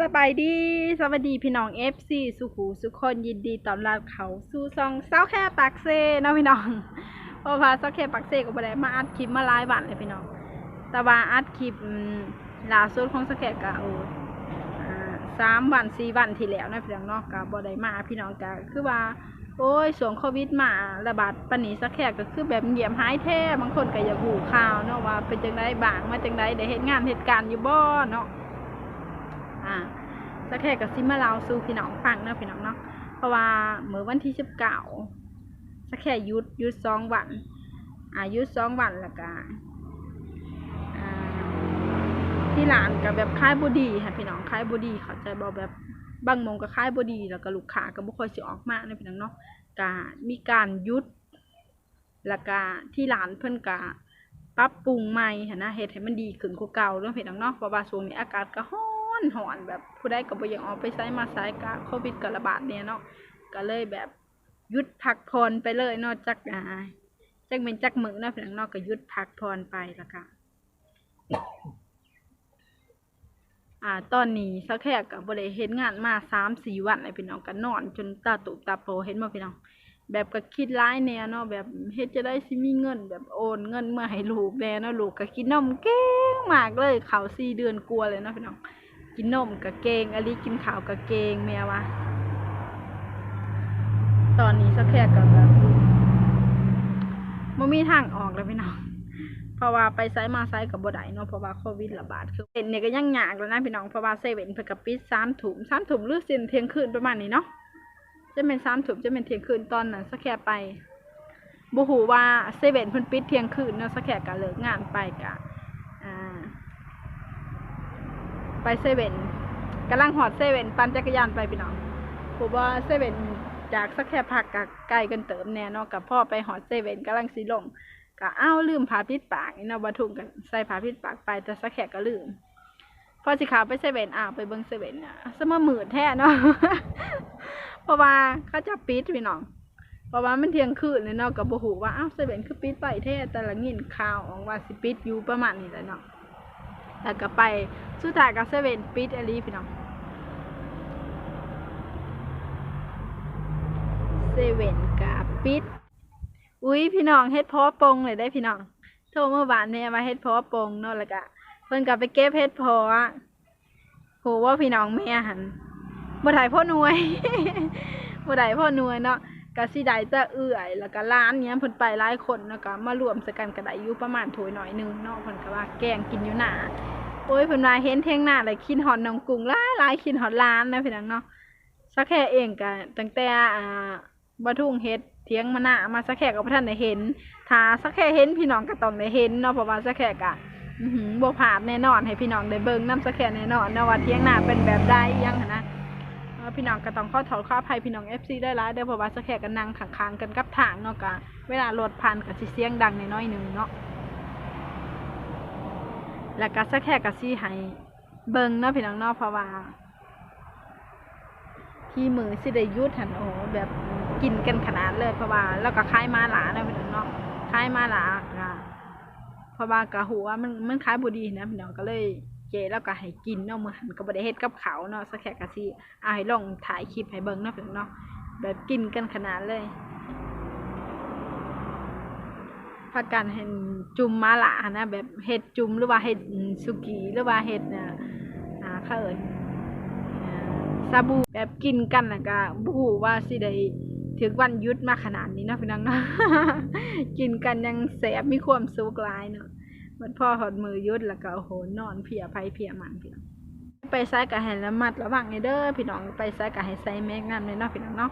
สบายดีสวัสดีพี่น้องเอฟซีสุขูสุขคนยินดีต้อนรับเขาสู่ซองเศร้าแค่ปากเซ่เนาะพี่น้องเพราะว่าเศร้าแค่ปากเซ่ก็บ่ได้มาอัดคลิปมาหลายวันเลยพี่น้อง แต่ว่าอัดคลิปล่าสุดของสแคกะโอ้อ่าสามวันสี่วันที่แล้วนะพี่น้องเนาะก็บ่ได้มาพี่น้องก็คือว่า โอ้ยสวงโควิดมาระบาดปนนี้สักแขกก็คือแบบเงียบหายแท้บางคนก็อยากหูข่าวเนาะว่าเป็นจังไดบ้างมาจังไดได้เฮ็ดงานเหตุการณ์อยู่บ่เนาะ อ่าสักแขกก็สิมาเล่าสู่พี่น้องฟังเนาะพี่น้องเนาะเพราะว่าเมื่อวันที่สิบเก้าสักแขกหยุดยุดสองวันอ่ายุดสองวันแล้วก็อ่าที่ร้านก็แบบคล้ายบดีค่ะพี่น้องคล้ายบดีเขาใจบ่แบบบางโมงก็คล้ายบดีแล้วก็ลูกค้าก็บ่ค่อยสิออกมาเนาะพี่น้องเนาะก็มีการยุดแล้วก็ที่ร้านเพิ่นก็ปรับปรุงใหม่นะเฮ็ดให้มันดีขึ้นกว่าเก่าเนาะพี่น้องเนาะเพราะว่าช่วงนี้อากาศก็ร้อน ร้อนแบบผู้ใดก็บ่อยากออกไปไสมาไสก็โควิดกระบาดเนี่ยเนาะก็เลยแบบหยุดพักผ่อนไปเลยเนาะจักอ่าจักเป็นจักมือเนาะพี่น้องเนาะก็หยุดพักผ่อนไปแล้วก็อ่าตอนนี้สักแค่กับบริเฮ็ดงานมาสามสี่วันเลยพี่น้องก็นอน จนตาตุบตาโปเห็นบ่พี่น้อง แบบก็คิดร้ายแนวเนาะแบบเฮ็ดจะได้สิมีเงิน แบบโอนเงินเมื่อให้ลูกแน่เนาะลูกก็กินนมเก่งมากเลยเขาสี่เดือนกลัวเลยเนาะพี่น้อง กินนมก็เกงอลิกินข้าวก็เกงแม่ว่าตอนนี้สักแค่ก็แบบบ่มีทางออกแล้วพี่น้องเพราะว่าไปไซมาไซกับบ่ได้เนาะเพราะว่าโควิดระบาดคือเป็นเนี่ยก็ยังหยากแล้วนะพี่น้องเพราะว่าเซเว่นเพิ่นก็ปิดสามถุงสามถุงหรือสินเที่ยงคืนประมาณนี้เนาะจะเป็นสามถุงจะเป็นเที่ยงคืนตอนนั้นสักแค่ไปบ่ฮู้ว่าเซเว่นเพิ่นปิดเที่ยงคืนเนาะสักแค่ก็เลิกงานไปก็อ่า ไปเซเว่นกำลังหอดเซเว่นปั่นจักรยานไปพี่น้องผมว่าเซเว่นจากสักแค่พักกับไกล้กันเติมแน่เนาะกับพ่อไปหอดเซเว่นกำลังสิลงก็อ้าวลืมผ้าปิดปากนี่เนาะบรรทุกกันใส่ผ้าปิดปากไปแต่สักแขกก็ลืมพอสิขาไปเซเว่นอ้าวไปเบิ่งเซเว่นอะสมมืดแท้เนาะเพราะว่าเขาจะปิดพี่น้องเพราะว่ามันเที่ยงคืนเลยเนาะกับบ่ฮู้ว่าอ้าวเซเว่นคือปิดไปแท้แต่ละงินข่าวออกว่าสิปิดอยู่ประมาณนี้แหละเนาะ แล้วก็ไปสุดท้ายก็เซเว่นปิดอลีพี่น้องเซเว่นก็ปิด อุ้ยพี่น้องเฮ็ดพอปงเลยได้พี่น้องโทรเมื่อวานเนี่ยมาเฮ็ดพอปงเนาะแล้วก็เพิ่นก็ไปเก็บเฮ็ดพอโหว่าพี่น้องแม่หันบ่ได้พ่อหน่วยบ่ได้พ่อหน่วยเนาะ ก็สิได้จะเอื้อย แล้วก็ร้านเนี้ยเพิ่นไปหลายคนแล้วก็มารวมสกันก็ไดอยู่ประมาณถ้วยหน่อยนึงเนาะเพิ่นก็ว่าแกงกินอยู่หน้าโอ้ยเพิ่นว่าเห็นเท่งหน้าเลยคิดฮอดน้องกุ้งหลายหลายคิดฮอดร้านนะพี่น้องเนาะสักแค่เองก็ตั้งแต่อ่าบ่ทุ่งเฮ็ดเถียงมาหน้ามาสักแขกก็บ่ทันได้เห็นถ้าสักแค่เห็นพี่น้องก็ต้องได้เห็นเนาะเพราะว่าสักแขกอะบ่พลาดแน่นอนให้พี่น้องได้เบิ่งนํสักแขกแน่นอนเนาะว่าเถียงหน้าเป็นแบบใดยังนะ พี่น้องก็ต้องขอโทษขออภัยพี่น้อง FC ได้ลายเด้อเพราะว่าสักแขกก็นั่งข้างๆกันกับทางเนาะก็เวลารถผ่านก็สิเสียงดังในน้อยหนึงเนาะแล้วก็สักแขกก็สิให้เบิงเนาะพี่น้องเนาะเพราะว่าที่มือสิได้ยุดหันโอ้แบบกินกันขนาดเลยเพราะว่าแล้วก็คล้ายมาหลาเนาะพี่น้องเนาะคล้ายมาหลาค่ะเพราะว่ากะหูว่ามันมันคล้ายบุดีนะพี่น้องก็เลย เจแล้วก็ให้กินเนาะมือหันก็บ่ได้เฮ็ดกับเขาเนาะสักแค่กะสิเอาให้ลองถ่ายคลิปให้เบิ่งเนาะพี่น้องเนาะแบบกินกันขนาดเลยพากันเห็นจุ่มมาลานะแบบเห็ดจุ่มหรือว่าเห็ดสุกี้หรือว่าเห็ดน่ะอ่าเขาเอ่ยซาบูแบบกินกันนะก็บฮูว่าสิได้ถึงวันยุดมาขนาดนี้เนาะพี่น้องเนาะกินกันยังแสบมีความสุขหลายเนาะ มันพ่อหอดมือยุดแล้วก็โอ้โหนอนเพียไผเพียมันพี่น้องไปไซกับให้ระมัดระวังให้เด้อพี่น้องไปไซกับให้ใส่แมกน้ำเลยเนาะพี่น้องเนาะ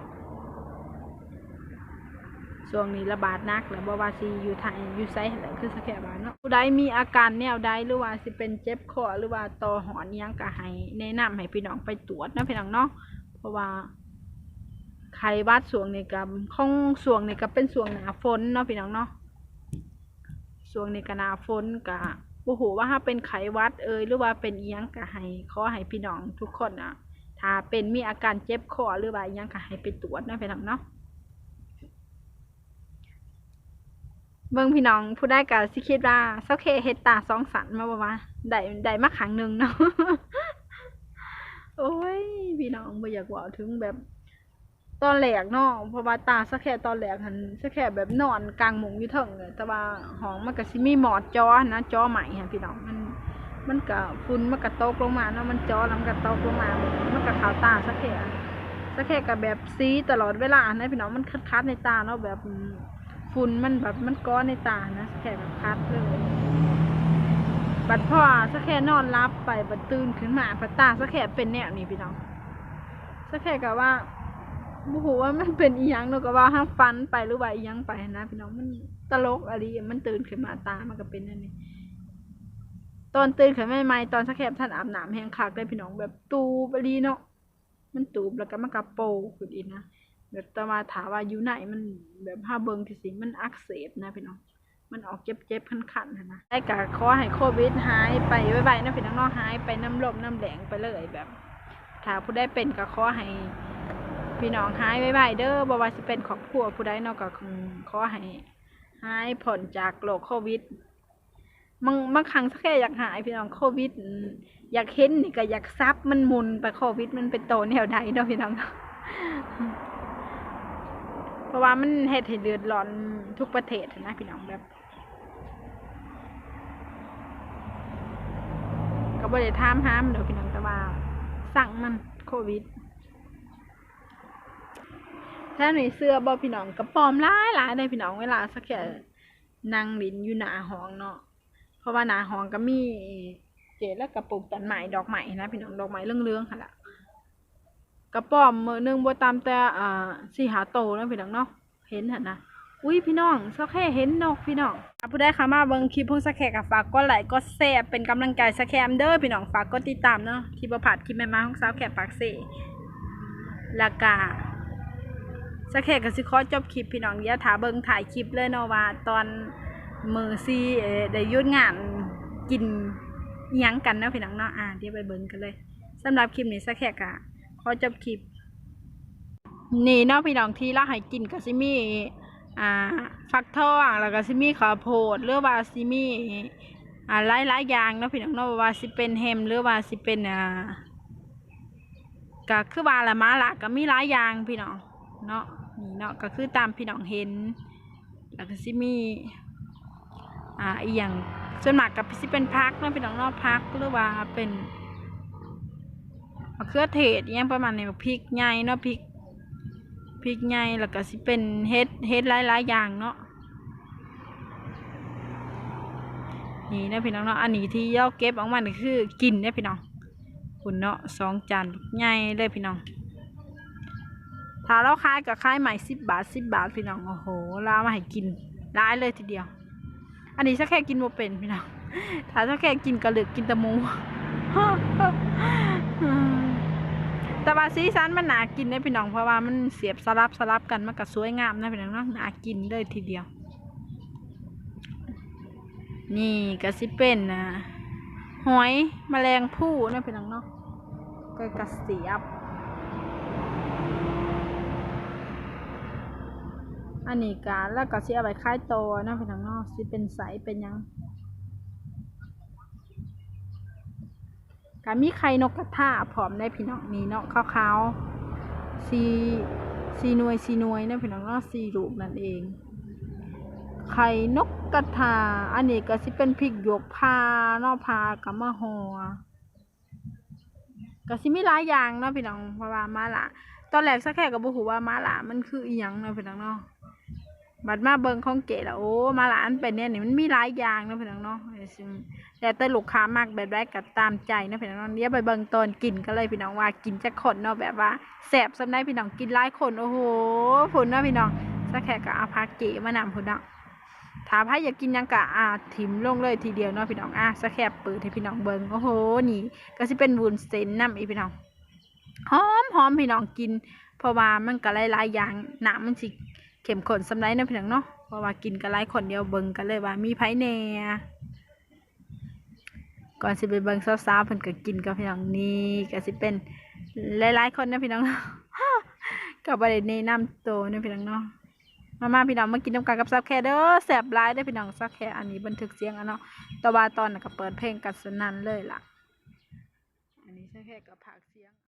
ช่วงนี้ระบาดหนักแล้วบ่ว่าสิอยู่ไทยอยู่ไซอะไรคือสแกบานเนาะผู้ใดมีอาการแนวใดหรือว่าสิเป็นเจ็บคอหรือว่าต่อหอนยังก็ให้แนะนำให้พี่น้องไปตรวจนะพี่น้องเนาะเพราะว่าไข้วัดส่วงนี้ก็ของส่วงนี้ก็เป็นส่วงหนาฝนเนาะพี่น้องเนาะ ส่วงนี้ก็หนาฝนก็บ่ฮู้ว่าถ้าเป็นไขหวัดเอ่ยหรือว่าเป็นอีหยังก็ให้ขอให้พี่น้องทุกคนอะ ถ้าเป็นมีอาการเจ็บคอหรือว่าอิหยังก็ให้ไปตรวจเนาะพี่น้องเนาะเบิ่งพี่น้องผู้ได้ก็สิคิดว่าเซาเคเฮ็ดตาสองสันมาบ่ว่าได้ได้มาครั้งหนึงเนาะโอ้ยพี่น้องบ่อยากเว่าถึงแบบ ตอนแรกเนาะเพราะว่าตาสักแค่ตอนแรกหันสักแค่แบบนอนกลางมุงอยู่เถิงเลยแต่ว่าห้องมันก็สิมีหมอดจอนะจอใหม่ฮะพี่น้องมันมันก็ฝุ่นมันก็ตกลงมาเนาะมันจอแล้วมันก็ตกลงมามันก็ขาวตาสักแค่สักแค่กับแบบซีตลอดเวลานะพี่น้องมันคัดๆในตาเนาะแบบฝุ่นมันแบบมันก้อนในตานะสักแค่แบบคัดเลยบัดพ่อสักแค่นอนรับไปบัดตื่นขึ้นมาบัดตาสักแค่เป็นแนวนี้พี่น้องสักแค่กับว่า บูฮูว่ามันเป็นอีหยังเนอะก็ว่าห้างฟันไปหรือว่าอีหยังไปนะพี่น้องมันตลกอะไรมันตื่นขึ้นมาตามันก็เป็นนั่นนี่ตอนตื่นขึ้นใหม่ๆตอนสักแค่ท่านอาบน้ำแห้งคักได้พี่น้องแบบตูบอะไรเนาะมันตูบแล้วก็มันกระโปงขึ้นอีกนะแบบแตมาถามว่าอยู่ไหนมันแบบผ้าเบิงที่สิมันอักเสบนะพี่น้องมันออกเจ็บๆคันๆนะได้กะขอให้โควิดหายไปไวๆนะพี่น้องเนาะหายไปน้ำลมน้ำแดงไปเลยแบบถ้าผู้ได้เป็นก็ขอให้ พี่น้องหายไวๆเด้อบ่ว่าสิเป็นครอบครัวผู้ใดเนาะก็คงขอให้หายผลจากโรคโควิดบางบางครั้งสักแค่อยากหายพี่น้องโควิด อยากเห็นนี่ก็อยากซับมันมุนไปโควิด มันเป็นโตแนวใดเนาะพี่น้องเพราะว่ามันเฮ็ดให้เดือดร้อนทุกประเทศนะพี่น้องแบบก็บ่ได้ถามหามเดี๋ยวพี่น้องแต่ว่าสั่งมันโควิด ถ้าหนูเสื้อบ่พี่น้องกระปอมหลายหลายได้พี่น้องเวลาสักแค่นั่งลินอยู่หนาห้องเนาะเพราะว่าหนาห้องก็มีเจแล้วกระปุกต้นไม้ดอกไม้นะพี่น้องดอกไม้เรื่องๆค่ะละกระปอมมือหนึงบ่ตามแต่อ่าสี่หาโตนะพี่น้องเนาะเห็นหันนะอุ้ยพี่น้องสักแค่เห็นนกพี่น้องถ้าผู้ใดเข้ามาเบิ่งคลิปพวกสักแค่กับฝากกดไหลกดแชร์เป็นกำลังใจสักแคมเด้อพี่น้องฝากกดติดตามเนาะที่บ่พลาดคลิปใหม่ๆของสาวแขกปากเสแล้วก็ สักแค่ก็สิขอจบคลิปพี่น้องอย่าถาเบิงถ่ายคลิปเลยเนาะว่าตอนมือซีได้ยุดงานกินยังกันเนาะพี่น้องเนาะอ่าเดี๋ยวไปเบิงกันเลยสำหรับคลิปนี้สักแค่ก็ขอจบคลิปนี่เนาะพี่น้องที่เราให้กินก็สิมี่อ่าฟักทองแล้วก็สิมี่ข้าวโพดหรือว่าสิมี่อ่าหลายหลายอย่างเนาะพี่น้องเนาะว่าสิเป็นแฮมหรือว่าสิเป็นอ่าก็คือว่าละมาละก็มีหลายอย่างพี่น้องเนาะ นี่เนาะก็คือตามพี่น้องเห็น แล้วก็สิมีอ่าอีหยังส่วนมากก็สิเป็นพักเนาะพี่น้องนาะพักหรือว่าเป็นมะเขือเทศอหยังประมาณนี้พริกใหญ่เนาะพริกพริกไงแล้วก็สิเป็นเฮ็ดเฮ็ดหลายๆอย่างเนาะนี่นะพี่น้องเนาะอันนี้ที่ย่อเก็บออกมานี่คือกินเนี่ยพี่น้องคุณเนาะสองจานใหญ่เลยพี่น้อง ถ้าเราขายก็ขายใหม่สิบบาทสิบบาทพี่น้องโอ้โหเรามาให้กินร้ายเลยทีเดียว อันนี้สักแค่กินโมเป็นพี่น้องถ้าสักแค่กินกระเหลือกกินตะมูแต่ว่าสีสันมันหนากินได้พี่น้องเพราะว่ามันเสียบสลับสลับกันมันก็สวยงามนะพี่น้องเนาะหนากินเลยทีเดียว นี่ก็สิเป็นนะหอยแมลงผู้นะพี่น้องเนาะก็กระเสียบ อันนี้กาแล้วก็สิเอาไปคล้ายโตวนะพี่น้องเนาะสิเป็นใสเป็นยังก็มีไข่นกกระทาพร้อมได้พี่น้องนี่เนาะขาวๆสีสีนวยสีนวยนะพี่น้องเนาะสีรูปนั่นเอง ไข่นกกระทาอันนี้ก็สิเป็นพริกหยวกพาเนาะพากับมะฮอก็สิมีหลายอย่างเนาะพี่น้องเพราะว่ามาละตอนแรกสักแค่ก็บ่ฮู้ว่ามาละมันคืออีหยังเนาะพี่น้องเนาะ บัดมาเบิงของเก๋แล้วโอ้มาหละอันเป็นเนี่ยนี่มันมีหลายอย่างเนาะพี่น้องเนาะซึ่งแต่แต่ลูกค้ามากแบบได้ก็ตามใจนะพี่น้องเดี๋ยวไปเบิงตอนกินกันเลยพี่น้องว่ากินจะคนเนาะแบบว่าแสบสำได้พี่น้องกินหลายคนโอ้โหผุนเนาะพี่น้องสักแค่ก็เอาพาเก๋มานำผุนเนาะถ้าพายอยากกินยังกะอ่าถิมลงเลยทีเดียวเนาะพี่น้องอะสักแค่เปิดให้พี่น้องเบิงโอ้โหนี่ ก็สิเป็นวุ้นเส้นน้ำอีพี่น้องหอมหอมพี่น้องกิน เพราะว่ามันก็หลายๆอย่างหน้ำมันสิ เข้มข้นสำได้เนาะพี่น้องเนาะเพราะว่ากินก็หลายคนเดียวเบิ่งกันเลยว่ามีไผ่แหน่ก่อนสิไปเบิ่งสาวๆเพิ่นก็กินกับพี่น้องนี่ก็สิเป็นหลายๆคนนะพี่น้องก็บ่ได้แนะนำโตนะพี่น้องเนาะมามาพี่น้องมากินน้ำกันกับซับแคเด้อแซ่บหลายเด้พี่น้องซับแคอันนี้บันทึกเสียงอะเนาะต่ว่าตอนก็เปิดเพลงกันสนั่นเลยล่ะ อันนี้ซับแคก็พากสียง